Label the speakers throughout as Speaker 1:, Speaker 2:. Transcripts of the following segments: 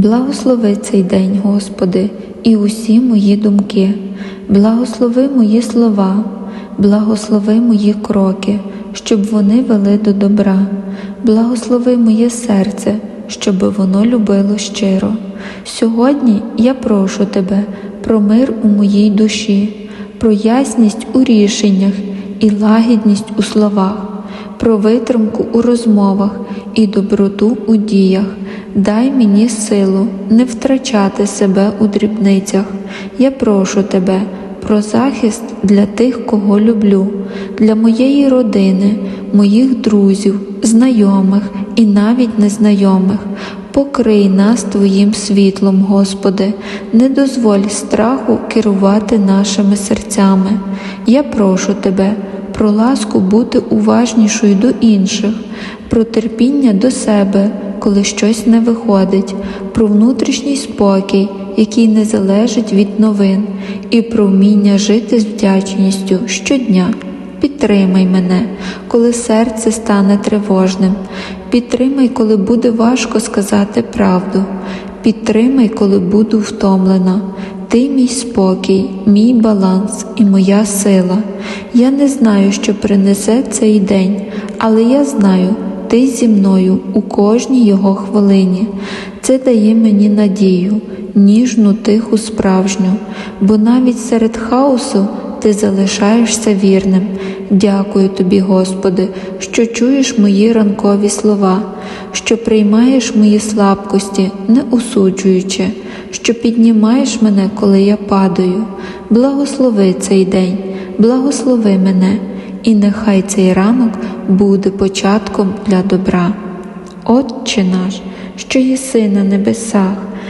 Speaker 1: Благослови цей день, Господи, і усі мої думки, благослови мої слова, благослови мої кроки, щоб вони вели до добра, благослови моє серце, щоб воно любило щиро. Сьогодні я прошу Тебе про мир у моїй душі, про ясність у рішеннях і лагідність у словах, про витримку у розмовах і доброту у діях. Дай мені силу не втрачати себе у дрібницях. Я прошу тебе про захист для тих, кого люблю, для моєї родини, моїх друзів, знайомих і навіть незнайомих. Покрий нас Твоїм світлом, Господи, не дозволь страху керувати нашими серцями. Я прошу Тебе про ласку бути уважнішою до інших, про терпіння до себе, коли щось не виходить, про внутрішній спокій, який не залежить від новин, і про вміння жити з вдячністю щодня. Підтримай мене, коли серце стане тривожним. Підтримай, коли буде важко сказати правду. Підтримай, коли буду втомлена. Ти мій спокій, мій баланс і моя сила. Я не знаю, що принесе цей день, але я знаю, ти зі мною у кожній його хвилині. Це дає мені надію, ніжну, тиху, справжню, бо навіть серед хаосу ти залишаєшся вірним. Дякую тобі, Господи, що чуєш мої ранкові слова, що приймаєш мої слабкості, не осуджуючи, що піднімаєш мене, коли я падаю. Благослови цей день, благослови мене, і нехай цей ранок буде початком для добра. Отче наш, що єси на небесах,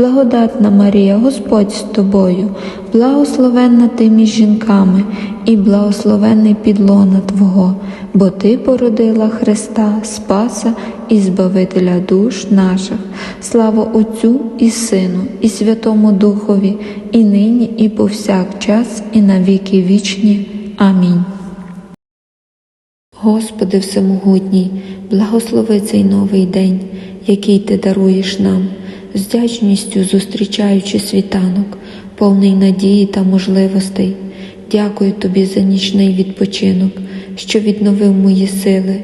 Speaker 1: благодатна Марія, Господь з тобою, благословенна ти між жінками, і благословенний підлона Твого, бо Ти породила Христа, Спаса і Збавителя душ наших. Слава Отцю і Сину, і Святому Духові, і нині, і повсякчас, і на віки вічні. Амінь. Господи Всемогутній, благослови цей новий день, який Ти даруєш нам, з вдячністю зустрічаючи світанок, повний надії та можливостей. Дякую Тобі за нічний відпочинок, що відновив мої сили,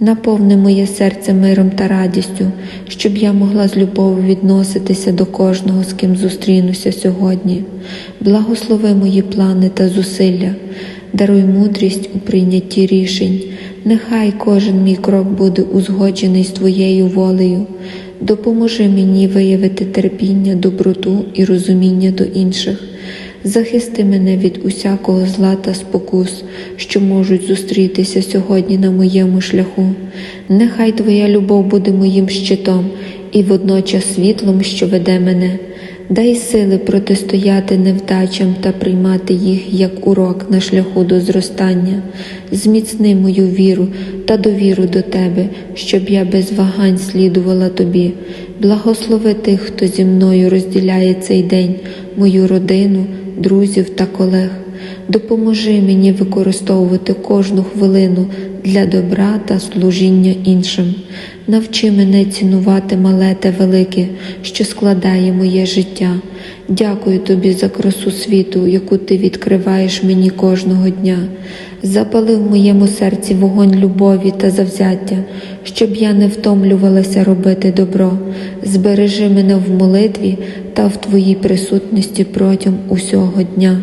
Speaker 1: наповни моє серце миром та радістю, щоб я могла з любов'ю відноситися до кожного, з ким зустрінуся сьогодні. Благослови мої плани та зусилля, даруй мудрість у прийнятті рішень. Нехай кожен мій крок буде узгоджений з Твоєю волею. Допоможи мені виявити терпіння, доброту і розуміння до інших. Захисти мене від усякого зла та спокус, що можуть зустрітися сьогодні на моєму шляху. Нехай Твоя любов буде моїм щитом і водночас світлом, що веде мене. Дай сили протистояти невдачам та приймати їх як урок на шляху до зростання. Зміцни мою віру та довіру до Тебе, щоб я без вагань слідувала Тобі. Благослови тих, хто зі мною розділяє цей день, мою родину, друзів та колег. Допоможи мені використовувати кожну хвилину для добра та служіння іншим. Навчи мене цінувати мале та велике, що складає моє життя. Дякую тобі за красу світу, яку ти відкриваєш мені кожного дня. Запали в моєму серці вогонь любові та завзяття, щоб я не втомлювалася робити добро. Збережи мене в молитві та в твоїй присутності протягом усього дня.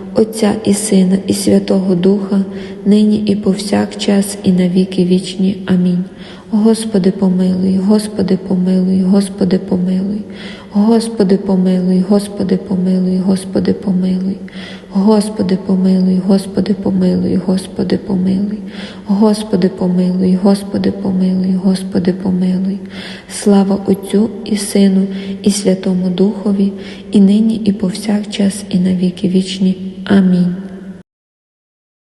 Speaker 1: Отця і Сина, і Святого Духа, нині і повсякчас, і на віки вічні. Амінь. Господи помилуй, Господи помилуй, Господи помилуй, Господи помилуй, Господи помилуй, Господи помилуй, Господи помилуй, Господи помилуй, Господи помилуй, Господи помилуй, Господи помилуй, Господи помилуй. Слава Отцю і Сину, і Святому Духові, і нині, і повсякчас, і на віки вічні. Амінь.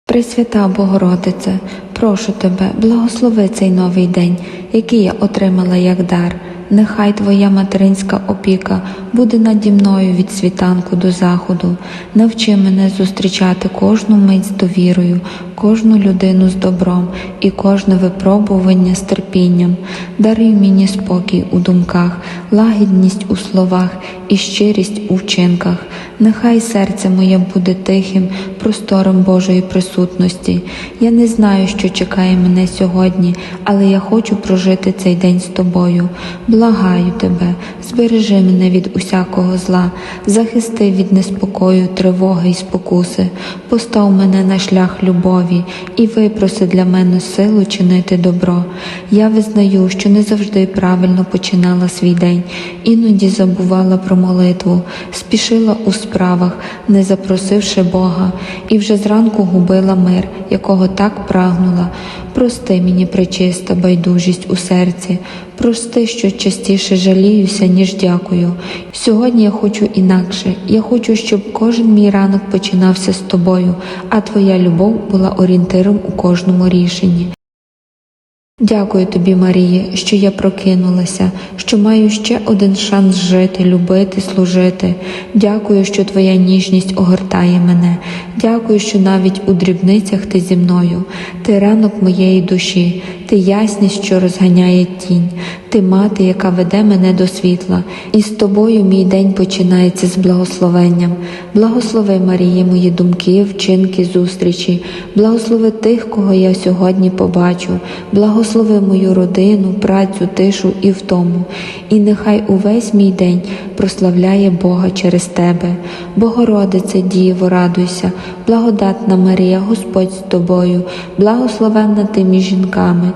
Speaker 1: Пресвята Богородице, прошу тебе, благослови цей новий день, який я отримала як дар. Нехай Твоя материнська опіка буде наді мною від світанку до заходу. Навчи мене зустрічати кожну мить з довірою, кожну людину з добром і кожне випробування з терпінням. Даруй мені спокій у думках, лагідність у словах і щирість у вчинках. Нехай серце моє буде тихим, простором Божої присутності. Я не знаю, що чекає мене сьогодні, але я хочу прожити цей день з тобою. Благаю тебе, збережи мене від усякого зла, захисти від неспокою, тривоги й спокуси, постав мене на шлях любові і випроси для мене силу чинити добро. Я визнаю, що не завжди правильно починала свій день, іноді забувала про молитву, спішила у справах, не запросивши Бога, і вже зранку губила мир, якого так прагнула. Прости мені, причиста байдужість у серці, прости, що частіше жаліюся, ніж дякую. Сьогодні я хочу інакше. Я хочу, щоб кожен мій ранок починався з тобою, а твоя любов була орієнтиром у кожному рішенні. Дякую тобі, Марія, що я прокинулася, що маю ще один шанс жити, любити, служити. Дякую, що твоя ніжність огортає мене. Дякую, що навіть у дрібницях ти зі мною. Ти ранок моєї душі, ти ясність, що розганяє тінь, ти мати, яка веде мене до світла, і з тобою мій день починається з благословенням. Благослови, Марія, мої думки, вчинки, зустрічі, благослови тих, кого я сьогодні побачу, благослови мою родину, працю, тишу і втому. І нехай увесь мій день прославляє Бога через тебе. Богородице, Діво, радуйся, благодатна Марія, Господь з тобою, благословенна ти між жінками,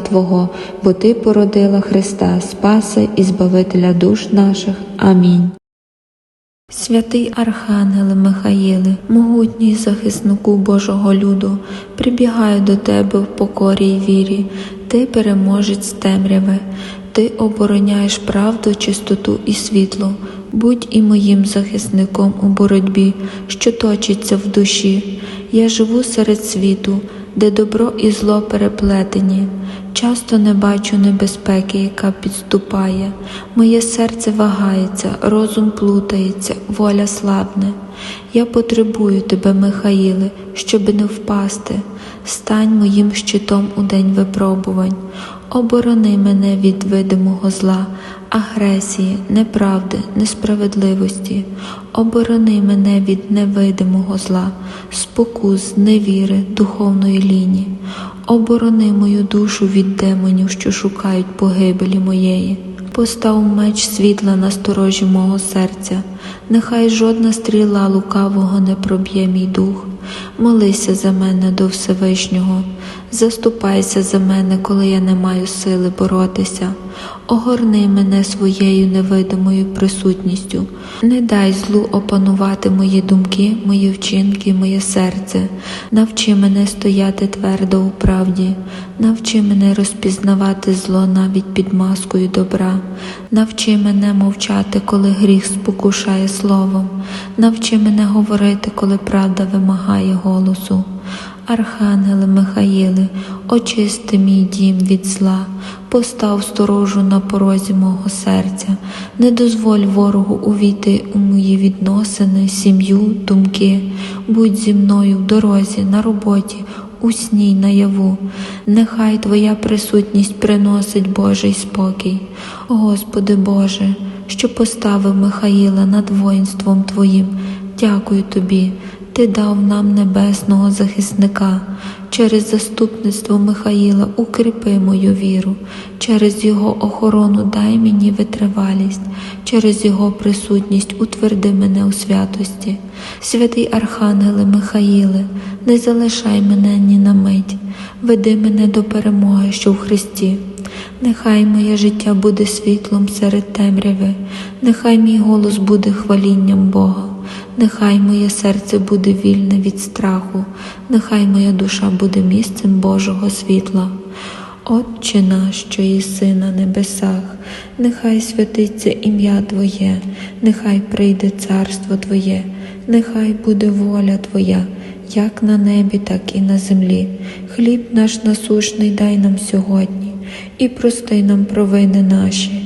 Speaker 1: Твого, бо Ти породила Христа, Спаса і Збавителя душ наших. Амінь. Святий Архангеле Михаїле, могутній захиснику Божого люду, прибігаю до тебе в покорі й вірі, ти переможець темряви, ти обороняєш правду, чистоту і світло. Будь і моїм захисником у боротьбі, що точиться в душі. Я живу серед світу, де добро і зло переплетені. Часто не бачу небезпеки, яка підступає. Моє серце вагається, розум плутається, воля слабне. Я потребую тебе, Михаїле, щоби не впасти. Стань моїм щитом у день випробувань. Оборони мене від видимого зла, агресії, неправди, несправедливості. Оборони мене від невидимого зла, спокус, невіри, духовної лінії. Оборони мою душу від демонів, що шукають погибелі моєї. Постав меч світла на сторожі мого серця, нехай жодна стріла лукавого не проб'є мій дух. Молися за мене до Всевишнього, заступайся за мене, коли я не маю сили боротися. Огорни мене своєю невидимою присутністю, не дай злу опанувати мої думки, мої вчинки, моє серце. Навчи мене стояти твердо у правді, навчи мене розпізнавати зло навіть під маскою добра, навчи мене мовчати, коли гріх спокушає словом, навчи мене говорити, коли правда вимагає голосу. Архангеле Михаїле, очисти мій дім від зла, постав сторожу на порозі мого серця, не дозволь ворогу увійти у мої відносини, сім'ю, думки, будь зі мною в дорозі, на роботі, у сні й наяву. Нехай Твоя присутність приносить Божий спокій. Господи Боже, що поставив Михаїла над воїнством Твоїм, дякую Тобі. Ти дав нам небесного захисника. Через заступництво Михаїла укріпи мою віру, через його охорону дай мені витривалість, через його присутність утверди мене у святості. Святий Архангеле Михаїле, не залишай мене ні на мить, веди мене до перемоги, що в Христі. Нехай моє життя буде світлом серед темряви, нехай мій голос буде хвалінням Бога. Нехай моє серце буде вільне від страху, нехай моя душа буде місцем Божого світла. Отче наш, що єси на небесах, нехай святиться ім'я Твоє, нехай прийде царство Твоє, нехай буде воля Твоя, як на небі, так і на землі. Хліб наш насушний дай нам сьогодні, і прости нам провини наші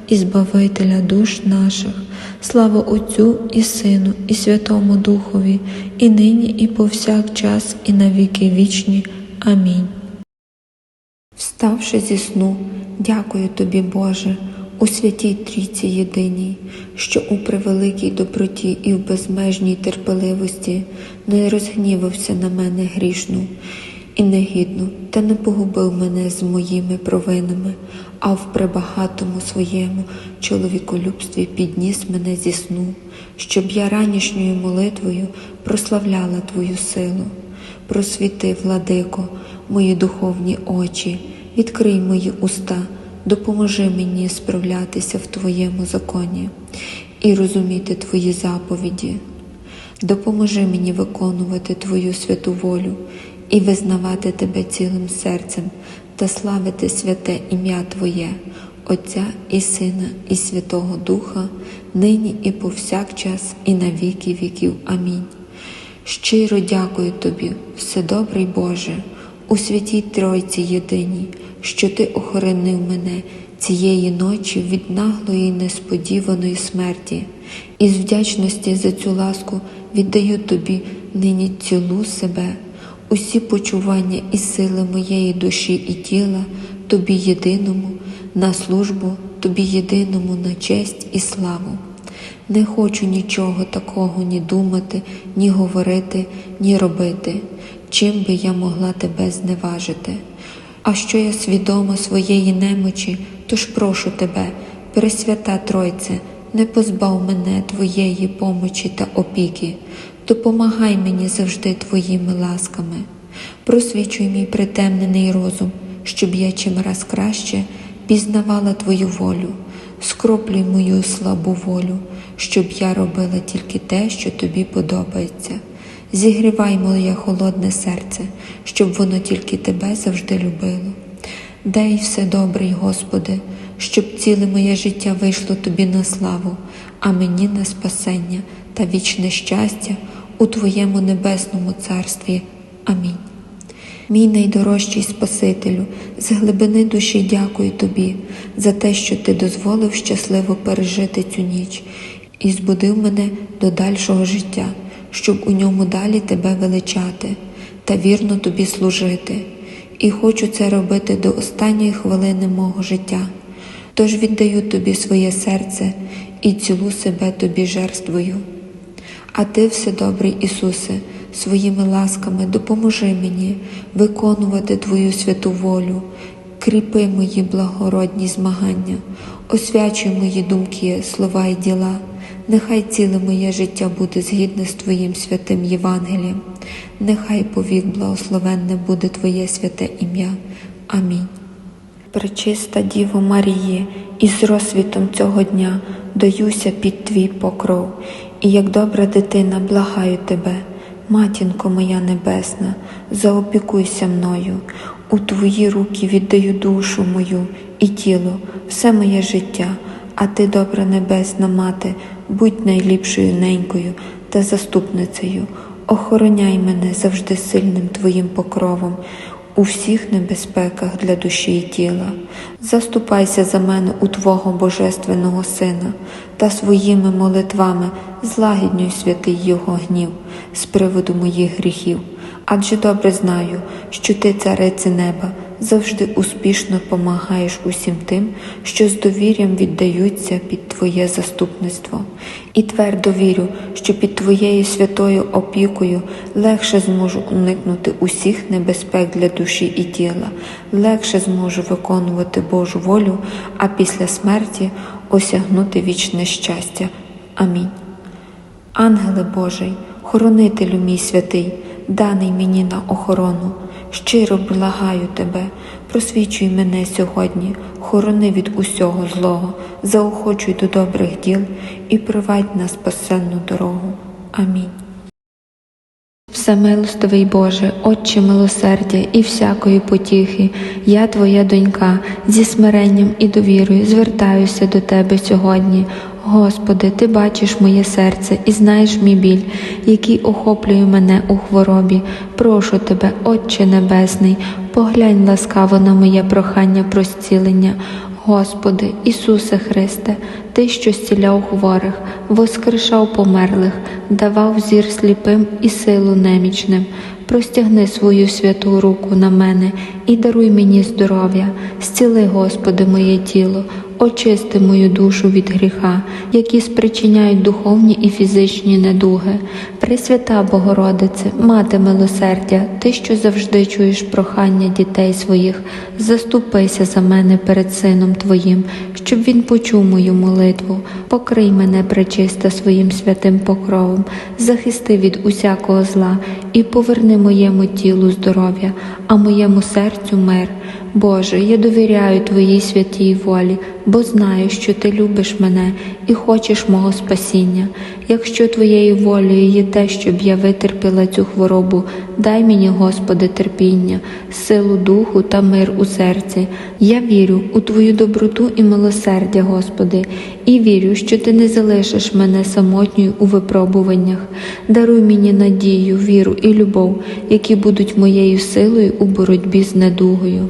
Speaker 1: Збавителя душ наших. Слава Отцю і Сину, і Святому Духові, і нині, і повсякчас, і на віки вічні. Амінь. Вставши зі сну, дякую тобі, Боже, у святій трійці єдиній, що у превеликій доброті і в безмежній терпеливості не розгнівався на мене грішну і негідну, та не погубив мене з моїми провинами, а в пребагатому своєму чоловіколюбстві підніс мене зі сну, щоб я ранішньою молитвою прославляла Твою силу. Просвіти, владико, мої духовні очі, відкрий мої уста, допоможи мені справлятися в Твоєму законі і розуміти Твої заповіді. Допоможи мені виконувати Твою святу волю і визнавати Тебе цілим серцем та славити святе ім'я Твоє, Отця і Сина, і Святого Духа, нині і повсякчас, і на віки віків. Амінь. Щиро дякую Тобі, Вседобрий Боже, у святій Тройці єдиній, що Ти охоронив мене цієї ночі від наглої несподіваної смерті, і з вдячності за цю ласку віддаю Тобі нині цілу себе, усі почування і сили моєї душі і тіла, Тобі єдиному, на службу, Тобі єдиному на честь і славу. Не хочу нічого такого ні думати, ні говорити, ні робити, чим би я могла тебе зневажити. А що я свідома своєї немочі, тож прошу тебе, Пресвята Тройце, не позбав мене Твоєї помочі та опіки, допомагай мені завжди Твоїми ласками, просвічуй мій притемнений розум, щоб я чим раз краще пізнавала Твою волю, скроплюй мою слабу волю, щоб я робила тільки те, що тобі подобається. Зігрівай моє холодне серце, щоб воно тільки тебе завжди любило. Дай все добрий, Господи, щоб ціле моє життя вийшло тобі на славу, а мені на спасення та вічне щастя у Твоєму небесному царстві. Амінь. Мій найдорожчий Спасителю, з глибини душі дякую Тобі за те, що Ти дозволив щасливо пережити цю ніч і збудив мене до дальшого життя, щоб у ньому далі Тебе величати та вірно Тобі служити. І хочу це робити до останньої хвилини мого життя. Тож віддаю Тобі своє серце і цілу себе Тобі жертвою. А Ти, Вседобрий Ісусе, своїми ласками допоможи мені виконувати Твою святу волю, кріпи мої благородні змагання, освячуй мої думки, слова і діла. Нехай ціле моє життя буде згідне з Твоїм святим Євангелієм, нехай повік благословенне буде Твоє святе ім'я. Амінь. Пречиста Діво Маріє, і з розсвітом цього дня доюся під твій покров, і як добра дитина благаю тебе, матінко моя небесна, заопікуйся мною, у твої руки віддаю душу мою і тіло, все моє життя, а ти, добра небесна мати, будь найліпшою ненькою та заступницею, охороняй мене завжди сильним твоїм покровом у всіх небезпеках для душі і тіла. Заступайся за мене у Твого Божественного Сина та своїми молитвами злагіднюй святий Його гнів з приводу моїх гріхів. Адже добре знаю, що ти, цариці неба, завжди успішно помагаєш усім тим, що з довір'ям віддаються під Твоє заступництво, і твердо вірю, що під Твоєю святою опікою легше зможу уникнути усіх небезпек для душі і тіла, легше зможу виконувати Божу волю, а після смерті осягнути вічне щастя. Амінь. Ангеле Божий, хоронителю мій святий, даний мені на охорону, щиро благаю тебе, просвічуй мене сьогодні, хорони від усього злого, заохочуй до добрих діл і провадь на спасенну дорогу. Амінь. Всемилостивий Боже, Отче милосердя і всякої потіхи, я Твоя донька, зі смиренням і довірою звертаюся до Тебе сьогодні. Господи, Ти бачиш моє серце і знаєш мій біль, який охоплює мене у хворобі. Прошу Тебе, Отче Небесний, поглянь ласкаво на моє прохання про зцілення. Господи, Ісусе Христе, Ти, що зціляв хворих, воскрешав померлих, давав зір сліпим і силу немічним. Простягни свою святу руку на мене і даруй мені здоров'я, зціли, Господи, моє тіло, очисти мою душу від гріха, які спричиняють духовні і фізичні недуги. Пресвята Богородице, мати милосердя, ти, що завжди чуєш прохання дітей своїх, заступися за мене перед Сином Твоїм, щоб Він почув мою молитву, покрий мене пречиста своїм святим покровом, захисти від усякого зла. І поверни моєму тілу здоров'я, а моєму серцю мир. Боже, я довіряю Твоїй святій волі, бо знаю, що Ти любиш мене і хочеш мого спасіння. Якщо Твоєю волею є те, щоб я витерпіла цю хворобу, дай мені, Господи, терпіння, силу духу та мир у серці. Я вірю у Твою доброту і милосердя, Господи, і вірю, що Ти не залишиш мене самотньою у випробуваннях. Даруй мені надію, віру і любов, які будуть моєю силою у боротьбі з недугою.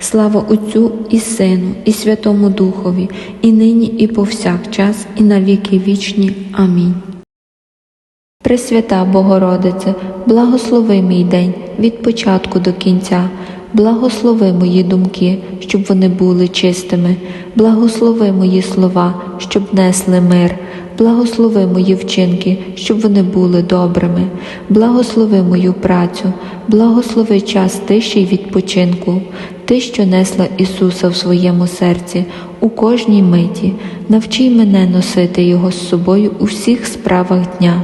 Speaker 1: Слава Отцю і Сину, і Святому Духові, і нині, і повсякчас, і на віки вічні. Амінь. Пресвята Богородице, благослови мій день від початку до кінця, благослови мої думки, щоб вони були чистими, благослови мої слова, щоб несли мир, благослови мої вчинки, щоб вони були добрими, благослови мою працю, благослови час тиші й відпочинку, ти, що несла Ісуса в своєму серці у кожній миті, навчи мене носити Його з собою у всіх справах дня.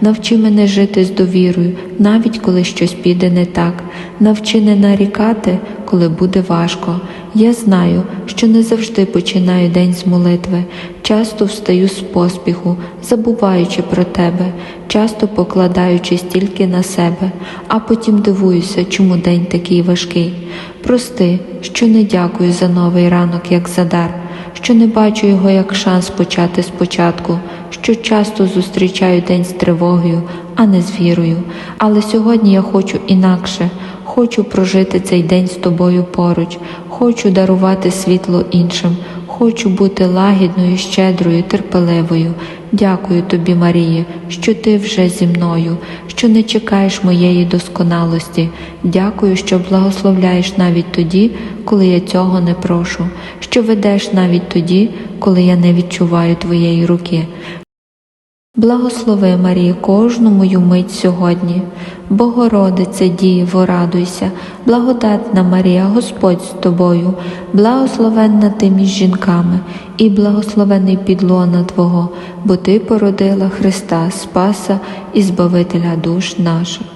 Speaker 1: Навчи мене жити з довірою, навіть коли щось піде не так. Навчи не нарікати, коли буде важко. Я знаю, що не завжди починаю день з молитви, часто встаю з поспіху, забуваючи про тебе, часто покладаючись тільки на себе, а потім дивуюся, чому день такий важкий. Прости, що не дякую за новий ранок, як за дар, що не бачу його як шанс почати спочатку, що часто зустрічаю день з тривогою, а не з вірою. Але сьогодні я хочу інакше, хочу прожити цей день з тобою поруч, хочу дарувати світло іншим, Хочу бути лагідною, щедрою, терпеливою. Дякую тобі, Марії, що ти вже зі мною, що не чекаєш моєї досконалості. Дякую, що благословляєш навіть тоді, коли я цього не прошу, що ведеш навіть тоді, коли я не відчуваю твоєї руки. Благослови, Марії, кожну мою мить сьогодні. Богородице Дієво, радуйся, благодатна Марія, Господь з тобою, благословенна ти між жінками, і благословений підлона Твого, бо Ти породила Христа, Спаса і Збавителя душ наших.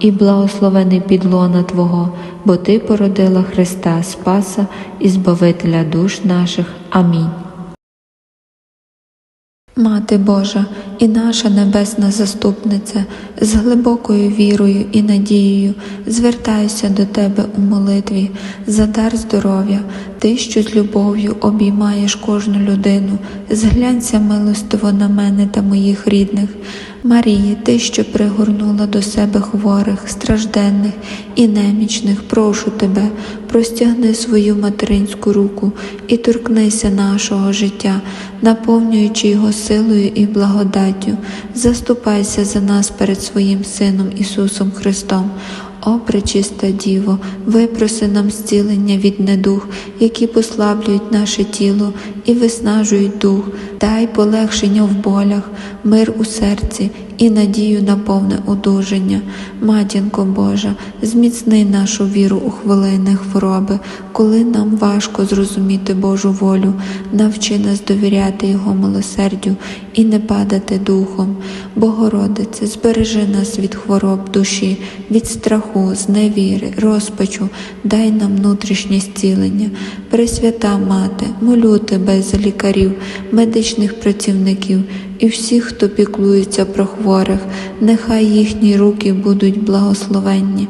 Speaker 1: і благословений підлона Твого, бо Ти породила Христа, Спаса і Збавителя душ наших. Амінь. Мати Божа і наша небесна заступниця, з глибокою вірою і надією звертаюся до Тебе у молитві за дар здоров'я, Ти, що з любов'ю обіймаєш кожну людину, зглянься милостиво на мене та моїх рідних. Марії, Ти, що пригорнула до себе хворих, стражденних і немічних, прошу Тебе, простягни свою материнську руку і торкнися нашого життя, наповнюючи його силою і благодаттю. Заступайся за нас перед своїм Сином Ісусом Христом. О, пречиста Діво, випроси нам зцілення від недух, які послаблюють наше тіло і виснажують дух, дай полегшення в болях, мир у серці і надію на повне одужання. Матінко Божа, зміцни нашу віру у хвилини хвороби, коли нам важко зрозуміти Божу волю, навчи нас довіряти Його милосердю і не падати духом. Богородице, збережи нас від хвороб душі, від страху, зневіри, розпачу, дай нам внутрішнє зцілення. Пресвята Мати, молю тебе за лікарів, медичних працівників і всіх, хто піклується про хворих, нехай їхні руки будуть благословенні,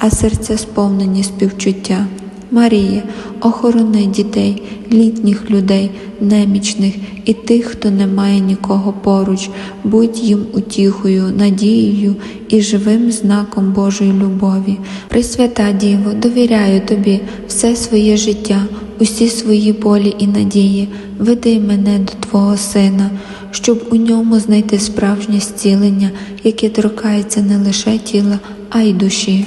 Speaker 1: а серця сповнені співчуття. Марія, охорони дітей, літніх людей, немічних і тих, хто не має нікого поруч, будь їм утіхою, надією і живим знаком Божої любові. Пресвята Діво, довіряю тобі все своє життя, усі свої болі і надії, веди мене до Твого Сина, щоб у ньому знайти справжнє зцілення, яке торкається не лише тіла, а й душі.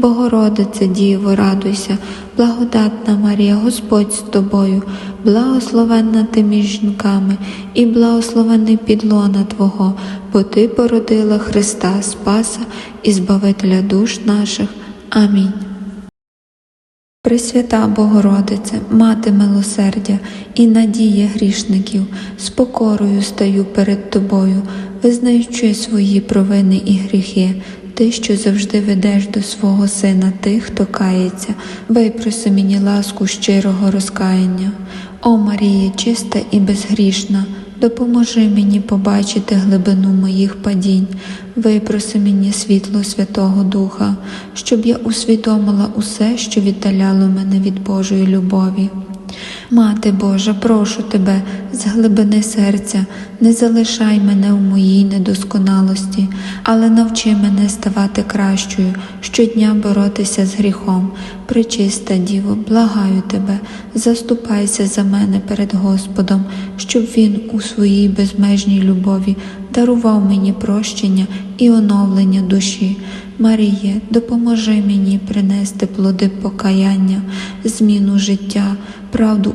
Speaker 1: Богородице Діво, радуйся, благодатна Марія, Господь з тобою, благословенна ти між жінками, і благословений підлона Твого, бо Ти породила Христа, Спаса і Збавителя душ наших. Амінь. Пресвята Богородице, Мати милосердя і надія грішників, з покорою стаю перед Тобою, визнаючи свої провини і гріхи, Ти, що завжди ведеш до свого Сина тих, хто кається, випроси мені ласку щирого розкаяння. О Марія, чиста і безгрішна, допоможи мені побачити глибину моїх падінь, випроси мені світло Святого Духа, щоб я усвідомила усе, що віддаляло мене від Божої любові. Мати Божа, прошу тебе з глибини серця, не залишай мене у моїй недосконалості, але навчи мене ставати кращою, щодня боротися з гріхом. Пречиста Діво, благаю тебе, заступайся за мене перед Господом, щоб Він у своїй безмежній любові дарував мені прощення і оновлення душі. Маріє, допоможи мені принести плоди покаяння, зміну життя, правду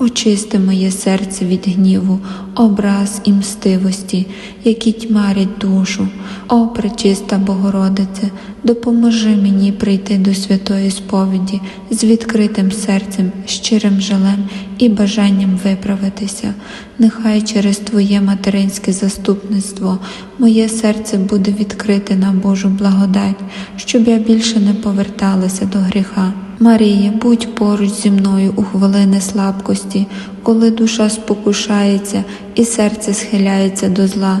Speaker 1: Очисти моє серце від гніву, образ і мстивості, які тьмарять душу. О, пречиста Богородице, допоможи мені прийти до святої сповіді з відкритим серцем, щирим жалем і бажанням виправитися. Нехай через Твоє материнське заступництво моє серце буде відкрите на Божу благодать, щоб я більше не поверталася до гріха. Марія, будь поруч зі мною у хвилини слабкості, коли душа спокушається і серце схиляється до зла.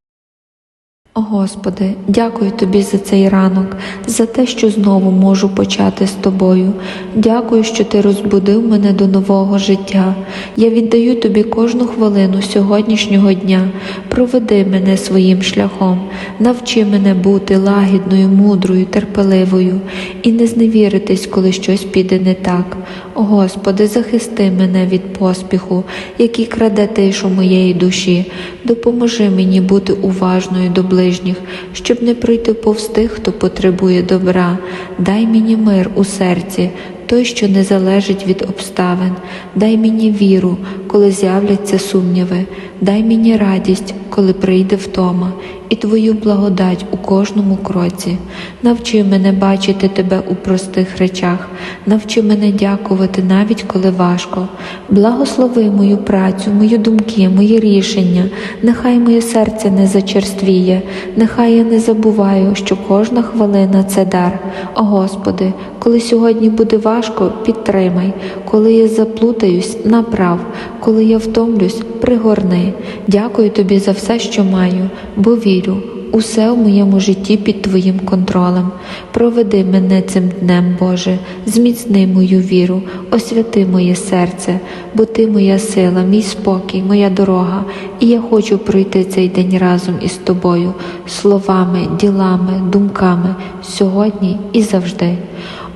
Speaker 1: Господи, дякую Тобі за цей ранок, за те, що знову можу почати з Тобою. Дякую, що Ти розбудив мене до нового життя. Я віддаю Тобі кожну хвилину сьогоднішнього дня. Проведи мене своїм шляхом, навчи мене бути лагідною, мудрою, терпеливою і не зневіритись, коли щось піде не так. Господи, захисти мене від поспіху, який краде тишу моєї душі. Допоможи мені бути уважною до ближніх, щоб не пройти повз тих, хто потребує добра. Дай мені мир у серці, той, що не залежить від обставин. Дай мені віру, коли з'являться сумніви. Дай мені радість, коли прийде втома, і Твою благодать у кожному кроці. Навчи мене бачити Тебе у простих речах, навчи мене дякувати навіть коли важко. Благослови мою працю, мої думки, мої рішення. Нехай моє серце не зачерствіє, нехай я не забуваю, що кожна хвилина це дар. О Господи, коли сьогодні буде важко, підтримай, коли я заплутаюсь, направ, коли я втомлюсь, пригорни. Дякую тобі за все, що маю, бо вірю. Усе в моєму житті під Твоїм контролем. Проведи мене цим днем, Боже, зміцни мою віру, освяти моє серце, бо Ти моя сила, мій спокій, моя дорога, і я хочу пройти цей день разом із тобою, словами, ділами, думками, сьогодні і завжди.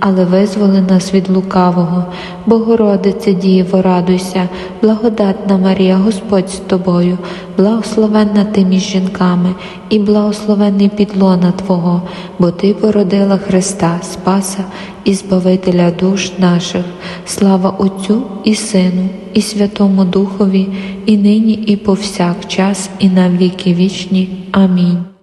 Speaker 1: але визволи нас від лукавого. Богородице Діво, радуйся, благодатна Марія, Господь з тобою, благословенна ти між жінками, і благословенний підлона Твого, бо Ти породила Христа, Спаса і Збавителя душ наших. Слава Отцю і Сину, і Святому Духові, і нині, і повсякчас, і на віки вічні. Амінь.